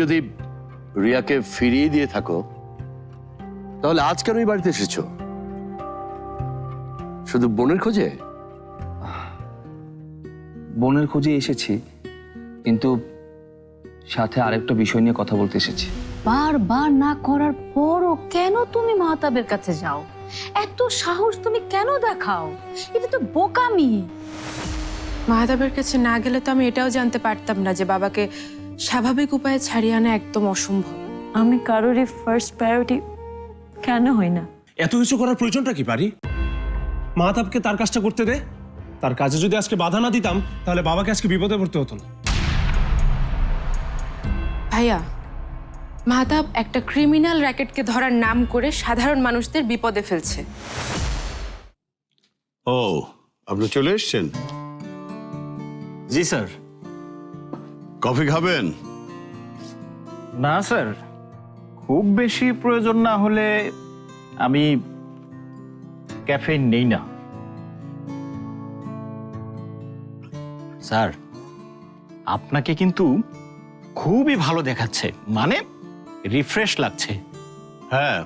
যদি রিয়াকে ফিরিয়ে দিয়ে থাকো তাহলে আজ কেন এই বাড়িতে এসেছ। শুধু বোনের খোঁজে? বোনের খোঁজে এসেছি কিন্তু সাথে আরেকটা বিষয় নিয়ে কথা বলতে এসেছি। বারবার না করার পরও কেন তুমি মাহতাবের কাছে যাও? এত সাহস তুমি কেন দেখাও? এটা তো বোকামি। মাহাতাবের কাছে না গেলে তো আমি এটাও জানতে পারতাম না যে বাবাকে স্বাভাবিক উপায়ে ছাড়িয়ে আনা একদম অসম্ভব। আমি কারোরই ফার্স্ট প্রায়োরিটি কেন হই না? এত কিছু করার প্রয়োজনটা কি পারি মাহাতাবকে তার কাজটা করতে দে। তার কাজে যদি আজকে বাধা না দিতাম তাহলে বাবাকে আজকে বিপদে পড়তে হতো না। ভাইয়া মাহাতাব একটা ক্রিমিনাল র্যাকেটকে ধরার নাম করে সাধারণ মানুষদের বিপদে ফেলছে। ও আপনি চলে এসছেন? জি স্যার। কফি খাবেন? না স্যার। খুব বেশি প্রয়োজন না হলে আমি ক্যাফেইন নেই না। স্যার আপনাকে কিন্তু খুবই ভালো দেখাচ্ছে। মানে রিফ্রেশ লাগছে। হ্যাঁ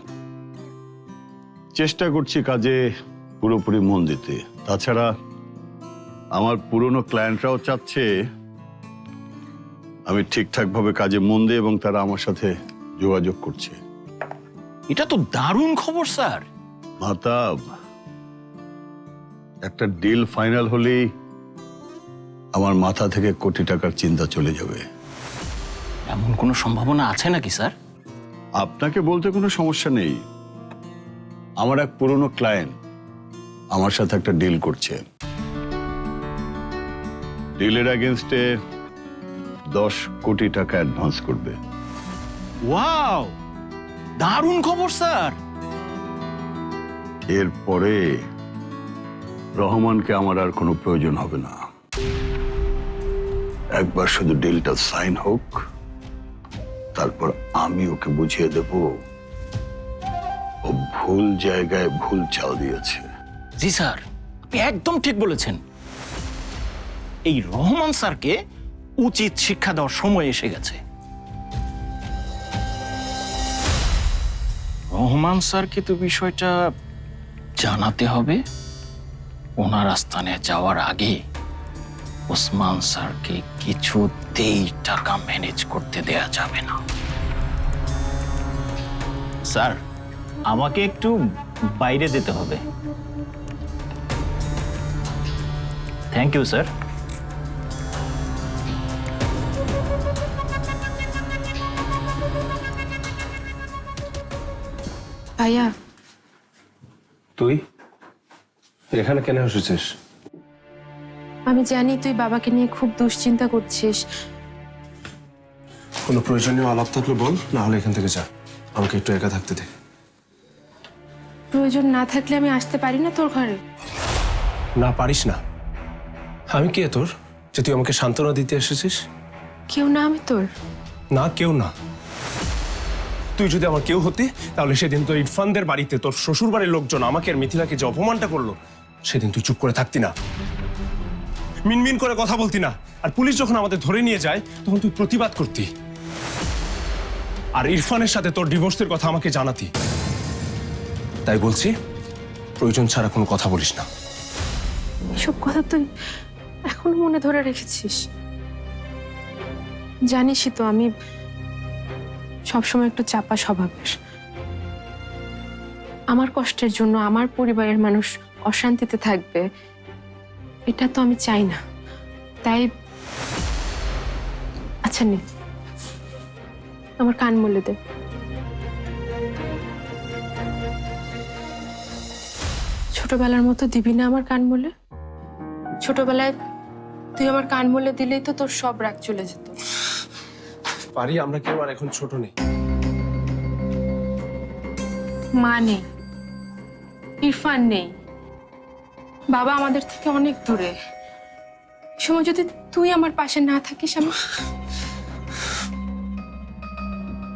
চেষ্টা করছি কাজে পুরোপুরি মন দিতে। তাছাড়া আমার পুরনো ক্লায়েন্টরাও চাচ্ছে আমি ঠিকঠাকভাবে কাজে মন দিই এবং তারা আমার সাথে যোগাযোগ করছে। এটা তো দারুণ খবর স্যার। মাতাব একটা ডিল ফাইনাল হলেই আমার মাথা থেকে কোটি টাকার চিন্তা চলে যাবে। এমন কোনো সম্ভাবনা আছে নাকি স্যার? আপনাকে বলতে কোনো সমস্যা নেই। আমার এক পুরনো ক্লায়েন্ট আমার সাথে একটা ডিল করছে। ডিলের অ্যাগেনস্টে দশ কোটি টাকা অ্যাডভান্স করবে। ওয়াও! দারুণ খবর স্যার! এরপরে রহমানকে আমার আর কোনো প্রয়োজন হবে না। একবার শুধু ডিলটা সাইন হোক তারপর আমি ওকে বুঝিয়ে দেব ও ভুল জায়গায় ভুল চাল দিয়েছে। জি স্যার আপনি একদম ঠিক বলেছেন। এই রহমান স্যারকে উচিত শিক্ষা দেওয়ার সময় এসে গেছে। রহমান স্যারকে তো বিষয়টা জানাতে হবে। ওনার আস্থানে যাওয়ার আগে ওসমান স্যারকে কিছুতেই টাকা ম্যানেজ করতে দেয়া যাবে না। স্যার, আমাকে একটু বাইরে যেতে হবে। Thank you, sir. ভাইয়া তুই? এখানে কেন এসেছিস? আমি জানি তুই বাবাকে নিয়ে খুব দুশ্চিন্তা করছিস। কোনো প্রয়োজনীয় আলাপ থাকলে বল না হলে এখান থেকে যা। আমাকে একটু একা থাকতে দে। প্রয়োজন না থাকলে আমি আসতে পারি না তোর ঘরে। না পারিস না। আমি কে তোর? যে তুই আমাকে সান্ত্বনা দিতে এসেছিস? কেউ না আমি তোর। না কেউ না। তুই যদি আমার কেউ হতি, তাহলে সেদিন তোর ইরফানদের বাড়িতে তোর শ্বশুর বাড়ির লোকজন আমাকে আর মিথিলাকে যে অপমানটা করল, সেদিন তুই চুপ করে থাকতি না। মিনমিন করে কথা বলতি না। আর পুলিশ যখন আমাদের ধরে নিয়ে যায়, তখন তুই প্রতিবাদ করতি। আর ইরফানের সাথে তোর ডিভোর্সের কথা আমাকে জানাতি। তাই বলছি, প্রয়োজন ছাড়া কোনো কথা বলিস না। এসব কথা তুই এখনও মনে ধরে রেখেছিস? জানিসই তো আমি সবসময় একটু চাপা স্বভাবের আমার কষ্টের জন্য আমার পরিবারের মানুষ অশান্তিতে থাকবে, এটা তো আমি চাই না। তাই আচ্ছা নে। আমার কান মলে দে। ছোটবেলার মতো দিবি না আমার কান মলে ছোটবেলায় তুই আমার কান মলে দিলেই তো তোর সব রাগ চলে যেত। পারি আমরা কেউ আর এখন ছোট নেই। মা নেই ইরফান নেই। বাবা আমাদের থেকে অনেক দূরে। সময় যদি তুই আমার পাশে না থাকিস আমি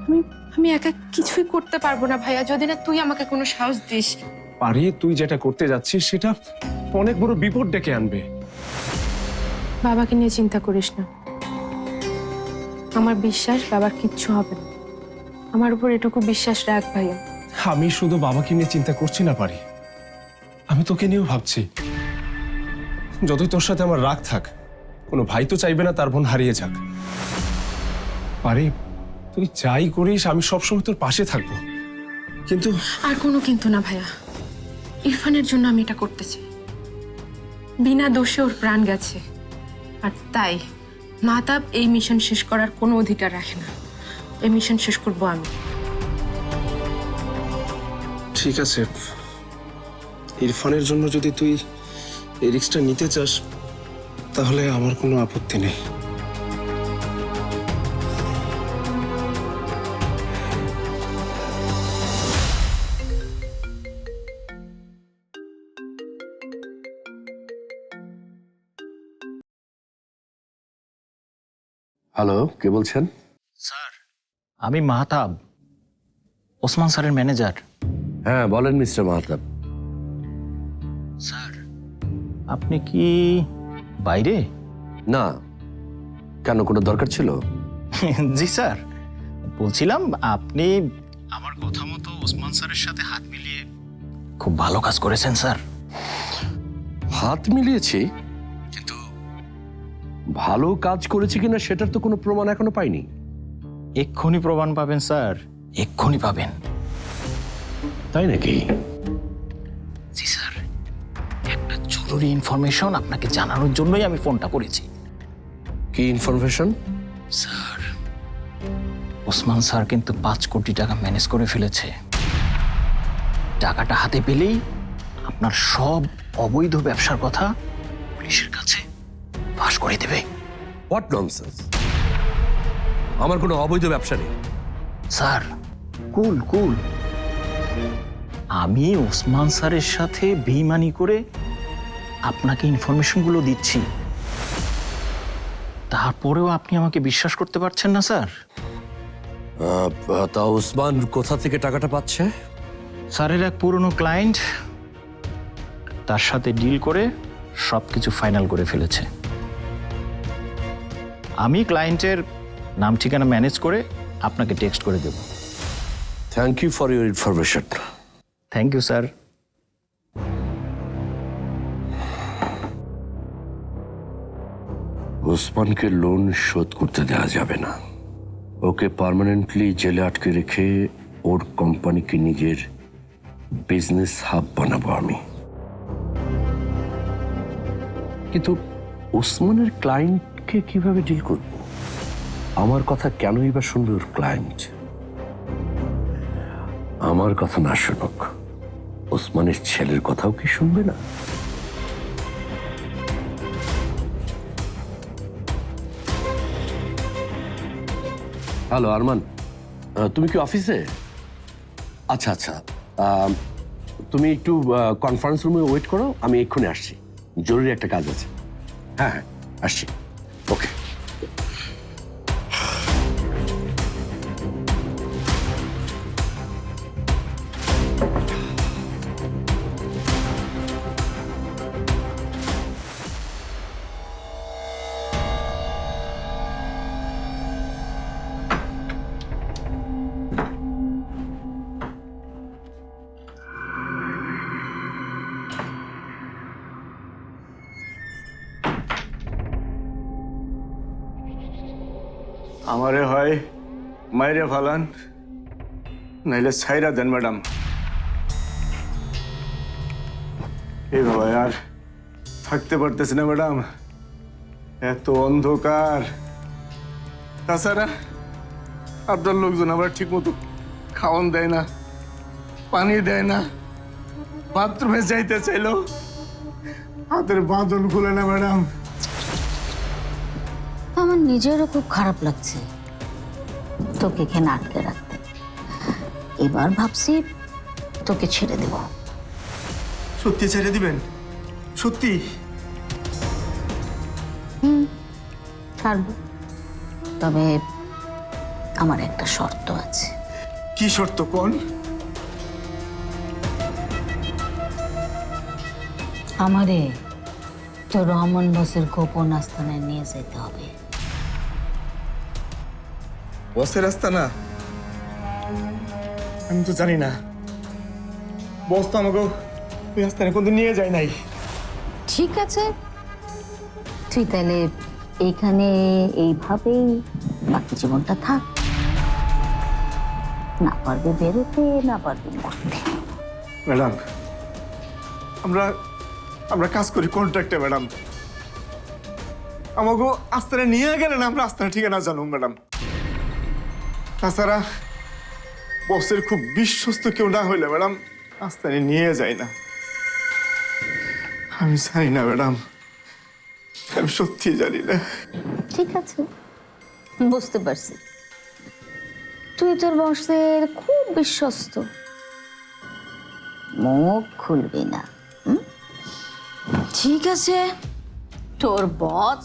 আমি আমি একা কিছুই করতে পারব না ভাইয়া যদি না তুই আমাকে কোনো সাহস দিস। পারি তুই যেটা করতে যাচ্ছিস সেটা অনেক বড় বিপদ ডেকে আনবে। বাবাকে নিয়ে চিন্তা করিস না। আমার বিশ্বাস বাবার কিচ্ছু হবে না। আমার উপর এটুকু বিশ্বাস রাখ ভাইয়া। আমি শুধু বাবাকে নিয়ে চিন্তা করছি না পারি। আমি তোকে নিয়েও ভাবছি। যতই তোর সাথে আমার রাগ থাক কোনো ভাই তো চাইবে না তার বোন হারিয়ে যাক। পারি তুই যাই করিস আমি সবসময় তোর পাশে থাকব। কিন্তু আর কোনো কিন্তু না ভাইয়া। ইরফানের জন্য আমি এটা করতেছি। বিনা দোষে ওর প্রাণ গেছে। আর তাই মাতাব এই মিশন শেষ করার কোনো অধিকার রাখে না। এই মিশন শেষ করব আমি। ঠিক আছে। ইরফানের জন্য যদি তুই এই রিক্সটা নিতে চাস, তাহলে আমার কোনো আপত্তি নেই। হ্যালো কে বলছেন? স্যার। আমি মাহতাব ওসমান স্যারের ম্যানেজার। হ্যাঁ বলেন মিস্টার মাহতাব। স্যার আপনি কি বাইরে? না। কেন কোনো দরকার ছিল? জি স্যার। বলছিলাম আপনি আমার কথা মতো ওসমান স্যারের সাথে হাত মিলিয়ে খুব ভালো কাজ করেছেন স্যার। হাত মিলিয়েছি? ভালো কাজ করেছি কিনা সেটার তো কোনো প্রমাণ এখনও পাইনি। এক্ষুনি প্রমাণ পাবেন স্যার। এক্ষুনি পাবেন। তাই নাকি? জি স্যার। একটা জরুরি ইনফরমেশন আপনাকে জানানোর জন্যই আমি ফোনটা করেছি। কি ইনফরমেশন? স্যার ওসমান স্যার কিন্তু পাঁচ কোটি টাকা ম্যানেজ করে ফেলেছে। টাকাটা হাতে পেলেই আপনার সব অবৈধ ব্যবসার কথা পুলিশের কাছে ফাঁস করে দেবে। হোয়াট ননসেন্স আমার কোনো অবৈধ ব্যবসা নেই। Sir cool cool. আমি ওসমান স্যারের সাথে বেইমানি করে আপনাকে ইনফরমেশনগুলো দিচ্ছি। তারপরেও আপনি আমাকে বিশ্বাস করতে পারছেন না স্যার? তা ওসমান কোথা থেকে টাকাটা পাচ্ছে? স্যারের এক পুরনো ক্লায়েন্ট তার সাথে ডিল করে সব কিছু ফাইনাল করে ফেলেছে। আমি ক্লায়েন্টের নাম ঠিকানা ম্যানেজ করে আপনাকে টেক্সট করে দেব। Thank you for your information thank you sir ওসমানকে loan শোধ করতে দেওয়া যাবে না। ওকে পার্মানেন্টলি জেলে আটকে রেখে ওর কোম্পানিকে নিজের বিজনেস হাব বানাবো আমি। কিন্তু ওসমানের ক্লায়েন্টকে কীভাবে ডিল করব? আমার কথা কেনই বা শুনবে ওর ক্লায়েন্ট আমার কথা না শুনুক, ওসমানের ছেলের কথাও কি শুনবে না? হ্যালো, আরমান। তুমি কি অফিসে? আচ্ছা আচ্ছা। তুমি একটু কনফারেন্স রুমে ওয়েট করো, আমি এক্ষুনি আসছি। জরুরি একটা কাজ আছে। হ্যাঁ হ্যাঁ আসছি। আমারে হয়, মাইরে ফালান, নাইলে ছাইরা দেন, ম্যাডাম। এই বাবা, আর থাকতে পারতেছি না, ম্যাডাম। এত অন্ধকার। তাছাড়া আপনার লোকজন আবার ঠিক মতো খাওয়ান দেয় না, পানি দেয় না, বাথরুমে যাইতে চাইলো। হাতের বাঁধন খুলে না, ম্যাডাম। আমার নিজেরও খুব খারাপ লাগছে। তোকে এখানে আটকে রাখতে। এবার ভাবছি তোকে ছেড়ে দেব। সত্যি ছেড়ে দিবেন? সত্যি? ছাড়বো। তবে আমার একটা শর্ত আছে। কি শর্ত কোন? আমারে তো রহমান বসের গোপন আস্তানায় নিয়ে যেতে হবে। বসের রাস্তা না? আমি তো জানি না। বস তো আমাকে ওই রাস্তায় কোনদিন নিয়ে যায় নাই। ঠিক আছে। তুই তাহলে এইখানে এইভাবেই বাকি জীবনটা থাক। না পারবে বেরোতে না পারবে মরতে। ম্যাডাম আমরা আমরা কাজ করি কন্ট্রাক্টে ম্যাডাম। আমাকে আস্তানে নিয়ে গেলেন আমরা আস্তানে ঠিকানা জানো ম্যাডাম। তাছাড়া বসের খুব বিশ্বস্ত কেউ না হইলে ম্যাডাম আস্তানে নিয়ে যায় না। আমি জানি না ম্যাডাম আমি সত্যি জানি না। ঠিক আছে বুঝতে পারছি। তুই তোর বসের খুব বিশ্বস্ত। মুখ খুলবি না ঠিক আছে। তোর বস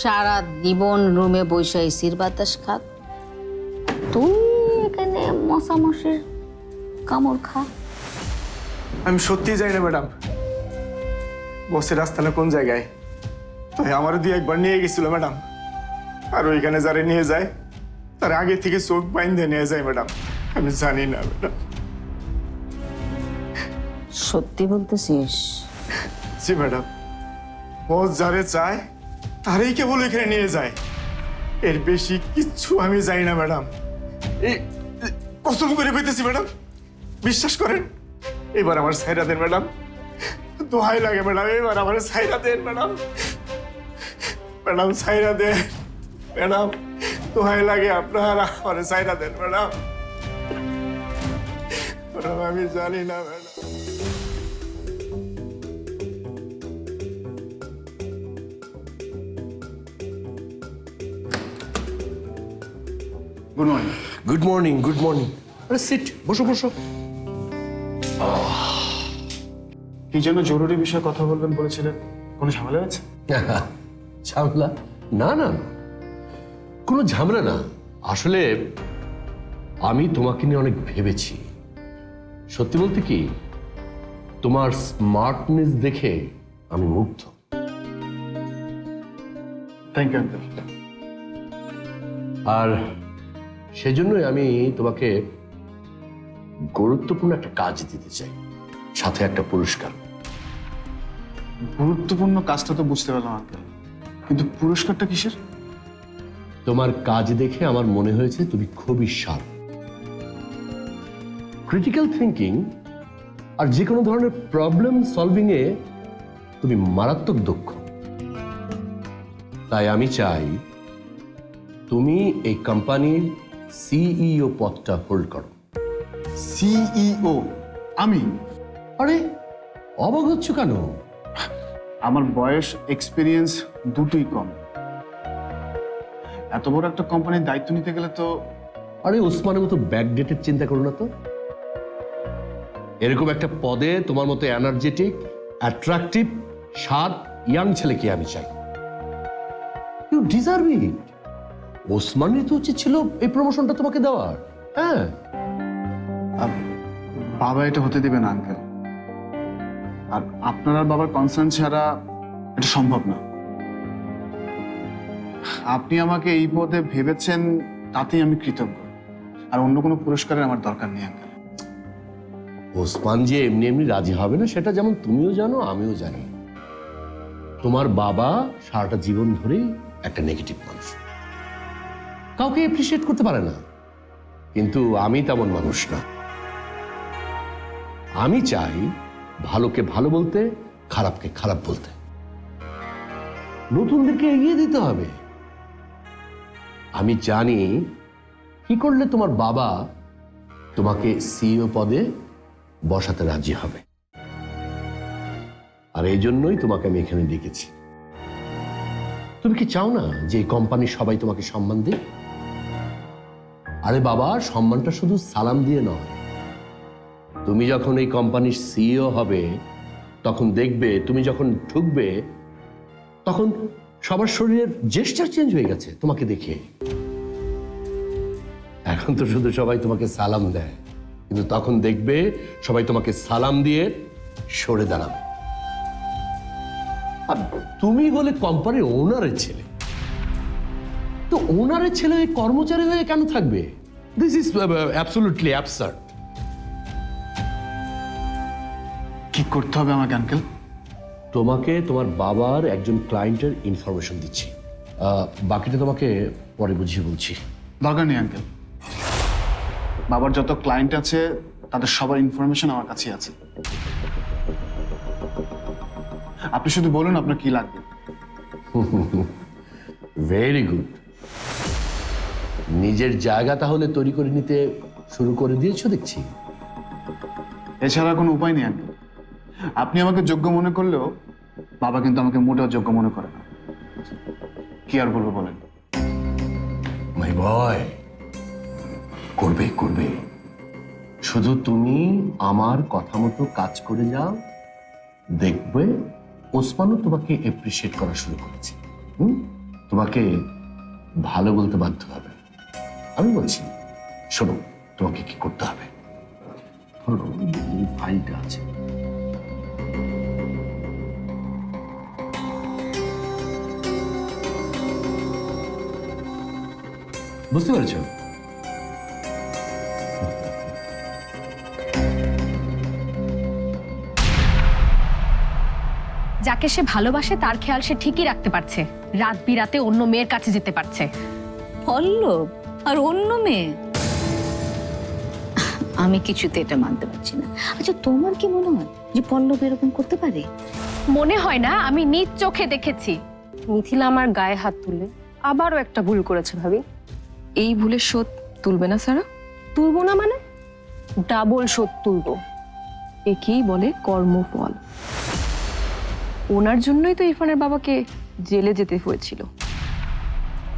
সারা জীবন রুমে বসে এসির বাতাস খাক। তুই এখানে মশা মশির কামড় খা। আমি সত্যি যাই না ম্যাডাম। বসের আস্তানা কোন জায়গায়? তাই আমার দিয়ে একবার নিয়ে গেছিল ম্যাডাম। আর ওইখানে যারা নিয়ে যায় তার আগে থেকে চোখ বাইন্ধে নিয়ে যায় ম্যাডাম। আমি জানি না ম্যাডাম। সত্যি বলতেছিস? জি ম্যাডাম। বস যারে চায় তারই কেবল এখানে নিয়ে যায়। এর বেশি কিচ্ছু আমি জানি না ম্যাডাম। কসম করে পেতেছি ম্যাডাম। বিশ্বাস করেন, এবার আমার সাইরা দেন, ম্যাডাম। দোহাই লাগে, ম্যাডাম, এবার আমার সাইরা দেন, ম্যাডাম। ম্যাডাম সাইরা দেন, ম্যাডাম। দোহাই লাগে, আপনার আমার সাইরা দেন, ম্যাডাম। ম্যাডাম, আমি জানি না, madam. Good morning good morning good morning আরে সিট বসো বসো। কি যেন জরুরি বিষয়ে কথা বলবেন বলেছিলেন? কোনো ঝামেলা আছে? ঝামেলা? না না না। কোনো ঝামেলা না। আসলে আমি তোমাকে নিয়ে অনেক ভেবেছি। সত্যি বলতে কি তোমার স্মার্টনেস দেখে আমি মুগ্ধ। থ্যাংক ইউ আর সেজন্যই আমি তোমাকে গুরুত্বপূর্ণ একটা কাজ দিতে চাই সাথে একটা পুরস্কার। গুরুত্বপূর্ণ কাজটা তো বুঝতে পারলাম আঙ্কেল কিন্তু পুরস্কারটা কিসের? তোমার কাজ দেখে আমার মনে হয়েছে তুমি খুবই শার্প। ক্রিটিক্যাল থিঙ্কিং আর যে কোনো ধরনের প্রবলেম সলভিং এ তুমি মারাত্মক দক্ষ। তাই আমি চাই তুমি এই কোম্পানির সিইও পদটা হোল্ড করো। সিইও আমি? আরে অবাক হচ্ছ কেন? আমার বয়স এক্সপিরিয়েন্স দুটোই কম। এত বড় একটা কোম্পানির দায়িত্ব নিতে গেলে তো আরে ওসমানের মতো ব্যাকডেটের চিন্তা করো না তো। এরকম একটা পদে তোমার মতো এনার্জেটিক অ্যাট্রাকটিভ সাত ইয়াং ছেলেকে আমি চাই। ইউ ডিজার্ভ ইট ওসমানের তো উচিত ছিল এই প্রমোশনটা তোমাকে দেওয়ার। হ্যাঁ। বাবা এটা হতে দেবে না আঙ্কেল আর আপনার আর বাবার কনসার্ন ছাড়া এটা সম্ভব না। আপনি আমাকে এই পদে ভেবেছেন তাতেই আমি কৃতজ্ঞ। আর অন্য কোনো পুরস্কারের আমার দরকার নেই আঙ্কেল ওসমান যে এমনি এমনি রাজি হবে না সেটা যেমন তুমিও জানো আমিও জানি। তোমার বাবা সারাটা জীবন ধরেই একটা নেগেটিভ মানুষ। কাউকে এপ্রিসিয়েট করতে পারে না। কিন্তু আমি তেমন মানুষ না। আমি চাই ভালোকে ভালো বলতে, খারাপকে খারাপ বলতে। নতুনদেরকে এগিয়ে দিতে হবে। আমি জানি কি করলে তোমার বাবা তোমাকে সিইও পদে বসাতে রাজি হবে। আর এই জন্যই তোমাকে আমি এখানে ডেকেছি। তুমি কি চাও না যে এই কোম্পানির সবাই তোমাকে সম্মান দিক? আরে বাবা, সম্মানটা শুধু সালাম দিয়ে নয়। তুমি যখন এই কোম্পানির সিইও হবে, তখন দেখবে, তুমি যখন ঢুকবে, তখন সবার শরীরের জেস্টার চেঞ্জ হয়ে গেছে তোমাকে দেখে। এখন তো শুধু সবাই তোমাকে সালাম দেয়, কিন্তু তখন দেখবে সবাই তোমাকে সালাম দিয়ে সরে দাঁড়াবে। আর তুমি বলে কোম্পানির ওনারের ছেলে। তো ওনারের ছেলে কর্মচারী হয়ে কেন থাকবে? দিস ইজ অ্যাবসোলুটলি অ্যাবসার্ড কি করতে হবে আমাকে আঙ্কেল তোমাকে তোমার বাবার একজন ক্লায়েন্টের ইনফরমেশন দিচ্ছি। বাকিটা তোমাকে পরে বুঝিয়ে বলছি। দরকার নেই আঙ্কেল বাবার যত ক্লায়েন্ট আছে তাদের সবার ইনফরমেশন আমার কাছে আছে। আপনি শুধু বলুন আপনার কি লাগবে। ভেরি গুড নিজের জায়গা তাহলে তৈরি করে নিতে শুরু করে দিয়েছ দেখছি। এছাড়া কোনো উপায় নেই আঙ্কেল আপনি আমাকে যোগ্য মনে করলেও বাবা কিন্তু আমাকে মোটেও যোগ্য মনে করে না। কি আর বলব বলেন? মাই বয় করবে করবে। শুধু তুমি আমার কথা মতো কাজ করে যাও দেখবে ওসমানও তোমাকে এপ্রিসিয়েট করা শুরু করেছে। হুম? তোমাকে ভালো বলতে বাধ্য হবে। আমি বলছি শোনো তোমাকে কি করতে হবে? ধরো এই ফাইলটা আছে। বুঝতে পেরেছ? যাকে সে ভালোবাসে তার খেয়াল সে ঠিকই রাখতে পারছে। রাত বিরাতে অন্য মেয়ের কাছে যেতে পারছে। পল্লব আর অন্য মেয়ে? আমি কিছুতে এটা মানতে পারছি না। আচ্ছা তোমার কি মনে হয় যে পল্লব এরকম করতে পারে? মনে হয় না, আমি নিজ চোখে দেখেছি। মিথিলা আমার গায়ে হাত তুলে আবারও একটা ভুল করেছে ভাবি। এই ভুলের শোধ তুলবে না, সারা? তুলবো না মানে? ডাবল শোধ তুলবো। একেই বলে কর্মফল। ওনার জন্যই তো ইরফানের বাবাকে জেলে যেতে হয়েছিল।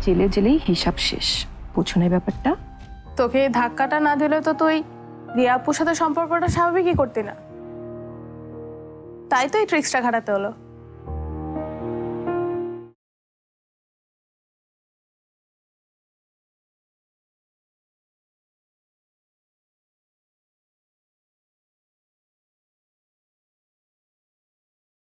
জেলে জেলেই হিসাব শেষ। বোঝো ব্যাপারটা। তোকে ধাক্কাটা না দিলে তো তুই রিয়াপুর সাথে সম্পর্কটা স্বাভাবিকই করতি না। তাই তো এই ট্রিক্সটা খাটাতে হলো।